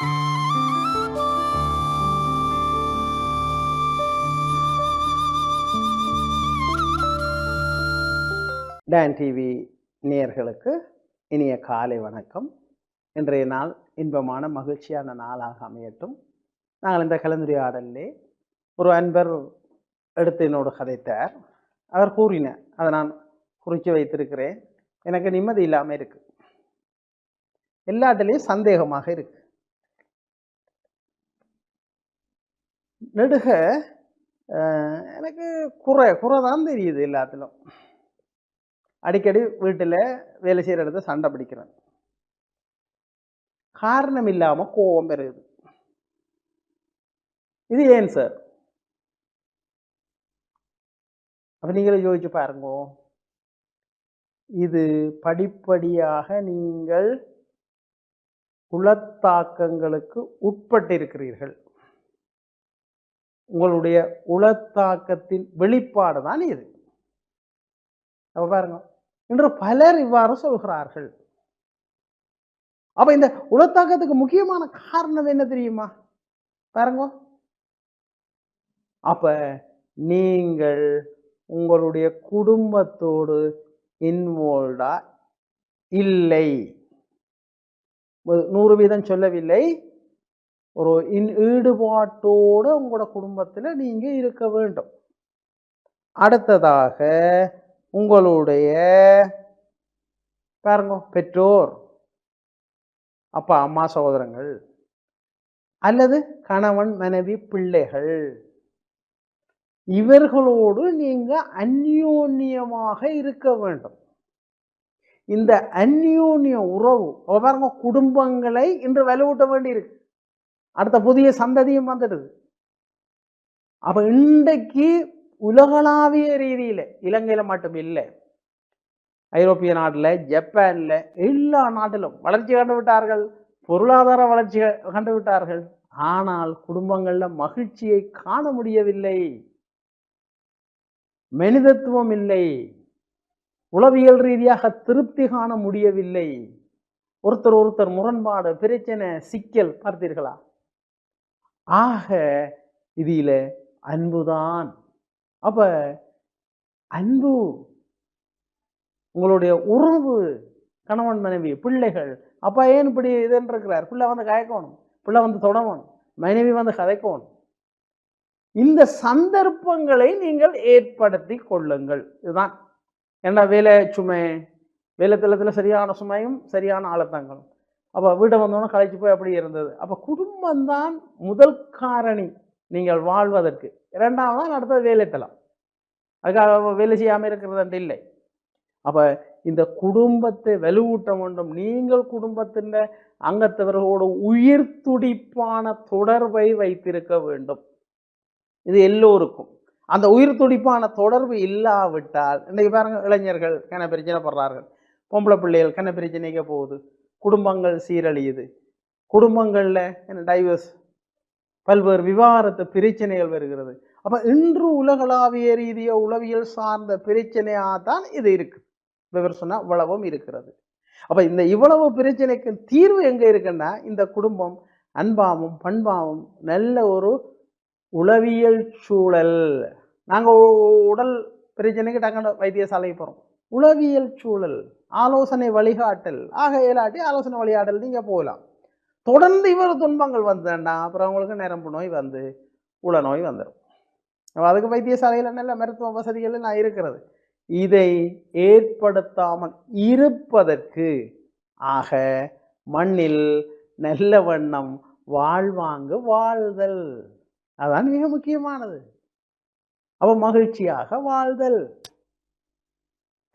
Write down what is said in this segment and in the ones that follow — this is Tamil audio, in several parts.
டான் டிவி நேயர்களுக்கு இனிய காலை வணக்கம். இன்றைய நாள் இன்பமான மகிழ்ச்சியான நாளாக அமையட்டும். நாங்கள் இந்த கலந்துரையாடலே ஒரு அன்பர் எடுத்து என்னோடு கதைத்தார். அவர் கூறின அதை நான் குறித்து வைத்திருக்கிறேன். எனக்கு நிம்மதி இல்லாமல் இருக்குது எல்லாத்துலேயும் சந்தேகமாக இருக்கு. நெடுக எனக்கு குறை குறை தான் தெரியுது எல்லாத்திலும். அடிக்கடி வீட்டில் வேலை செய்கிற இடத்துல சண்டை பிடிக்கிறேன். காரணம் இல்லாமல் கோபம் பெறுது இது ஏன் சார்? அப்போ நீங்களே யோசிச்சு பாருங்க. இது படிப்படியாக நீங்கள் குலத்தாக்கங்களுக்கு உட்பட்டிருக்கிறீர்கள். உங்களுடைய உளத்தாக்கத்தின் வெளிப்பாடு தான் இது. அப்ப பாருங்க இன்று பலர் இவ்வாறு சொல்கிறார்கள். அப்ப இந்த உளத்தாக்கத்துக்கு முக்கியமான காரணம் என்ன தெரியுமா? பாருங்க. அப்ப நீங்கள் உங்களுடைய குடும்பத்தோடு இன்வால்வா இல்லை. ஒரு நூறு வீதம் சொல்லவில்லை. ஒரு இன் ஈடுபாட்டோடு உங்களோட குடும்பத்தில் நீங்க இருக்க வேண்டும். அடுத்ததாக உங்களுடைய பாருங்க பெற்றோர். அப்பா அம்மா சகோதரங்கள். அல்லது கணவன் மனைவி பிள்ளைகள். இவர்களோடு நீங்க அந்யோன்யமாக இருக்க வேண்டும். இந்த அந்யோன்ய உறவு அப்ப பாருங்க குடும்பங்களை இன்று வலுவூட்ட வேண்டியிருக்கு. அடுத்த புதிய சந்ததியும் வந்துடுது. அப்ப இன்றைக்கு உலகளாவிய ரீதியில இலங்கையில மட்டும் இல்லை ஐரோப்பிய நாட்டில் ஜப்பான்ல எல்லா நாட்டிலும் வளர்ச்சி கண்டு விட்டார்கள் பொருளாதார வளர்ச்சி கண்டு விட்டார்கள் ஆனால் குடும்பங்கள்ல மகிழ்ச்சியை காண முடியவில்லை. மனிதத்துவம் இல்லை. உளவியல் ரீதியாக திருப்தி காண முடியவில்லை. ஒருத்தர் ஒருத்தர் முரண்பாடு பிரச்சனை சிக்கல் பார்த்தீர்களா? ஆக இதில அன்புதான். அப்ப அன்பு உங்களுடைய உறவு கணவன் மனைவி பிள்ளைகள் அப்பா ஏன் இப்படி இதுன்னு இருக்கிறார் பிள்ளை வந்து கயக்கணும் பிள்ளை வந்து தொடவணும் மனைவி வந்து கதைக்கணும். இந்த சந்தர்ப்பங்களை நீங்கள் ஏற்படுத்தி கொள்ளுங்கள். இதுதான். ஏன்னா வேலை சுமை? வேலை தளத்தில் சரியான சுமையும் சரியான ஆழத்தங்களும் அப்போ வீட்டை வந்தோன்னே கலைச்சி போய் அப்படி இருந்தது. அப்போ குடும்பம்தான் முதல் காரணி நீங்கள் வாழ்வதற்கு. இரண்டாவது அடுத்தது வேலைத்தலம் அதுக்காக வேலை செய்யாமல் இருக்கிறது இல்லை. அப்போ இந்த குடும்பத்தை வலுவூட்ட வேண்டும். நீங்கள் குடும்பத்தின் அங்கத்தவர்களோடு உயிர் துடிப்பான தொடர்பை வைத்திருக்க வேண்டும். இது எல்லோருக்கும். அந்த உயிர் துடிப்பான தொடர்பு இல்லாவிட்டால் இன்றைக்கு பாருங்க இளைஞர்கள் கன பிரச்சனைப்படுறார்கள். பொம்பளை பிள்ளைகள் கன பிரச்சனைக்க போகுது. குடும்பங்கள் சீரழியுது. குடும்பங்களில் என்ன டைவர்ஸ் பல்வேறு விவாகரத்து பிரச்சனைகள் வருகிறது. அப்போ இன்று உலகளாவிய ரீதிய உளவியல் சார்ந்த பிரச்சனையாக தான் இது இருக்கு. விவர் சொன்னால் இவ்வளவும் இருக்கிறது. அப்போ இந்த இவ்வளவு பிரச்சனைக்கு தீர்வு எங்கே இருக்குன்னா இந்த குடும்பம் அன்பாவும் பண்பாவும் நல்ல ஒரு உளவியல் சூழல். நாங்கள் உடல் பிரச்சனைக்கு டக்குன்னு வைத்தியசாலைக்கு போகிறோம் உளவியல் சூழல். ஆலோசனை வழிகாட்டல். ஆக இயலாட்டி ஆலோசனை வழிகாட்டல் நீங்கள் போகலாம். தொடர்ந்து இவ்வளவு துன்பங்கள் வந்தேன்டா அப்புறம் அவங்களுக்கு நரம்பு நோய் வந்து உள நோய் வந்துடும் அதுக்கு வைத்தியசாலையில் நல்ல மருத்துவ வசதிகள் நான் இருக்கிறது. இதை ஏற்படுத்தாமல் இருப்பதற்கு ஆக மண்ணில் நல்ல வண்ணம் வாழ்வாங்கு வாழ்தல். அதான் மிக முக்கியமானது. அவ மகிழ்ச்சியாக வாழ்தல்.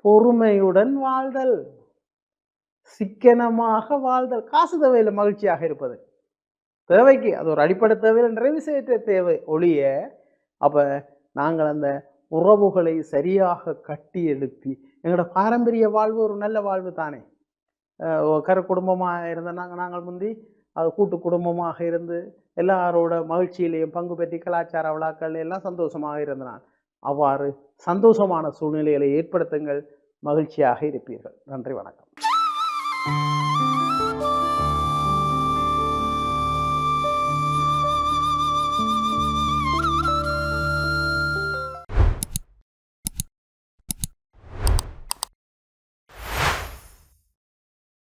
பொறுமையுடன் வாழ்தல் சிக்கனமாக வாழ்தல். காசு தேவையில் மகிழ்ச்சியாக இருப்பது. தேவைக்கு அது ஒரு அடிப்படை தேவையில் நிறைவு செய்ய தேவை ஒளிய அப்ப நாங்கள் அந்த உறவுகளை சரியாக கட்டி எழுப்பி எங்களோட பாரம்பரிய வாழ்வு ஒரு நல்ல வாழ்வு தானே. கர குடும்பமாக இருந்த நாங்கள் நாங்கள் முந்தி அது கூட்டு குடும்பமாக இருந்து எல்லாரோட மகிழ்ச்சியிலையும் பங்கு பெற்றி கலாச்சார விழாக்கள் எல்லாம் சந்தோஷமாக இருந்தனான் அவ்வாறு சந்தோஷமான சூழ்நிலைகளை ஏற்படுத்துங்கள். மகிழ்ச்சியாக இருப்பீர்கள். நன்றி வணக்கம்.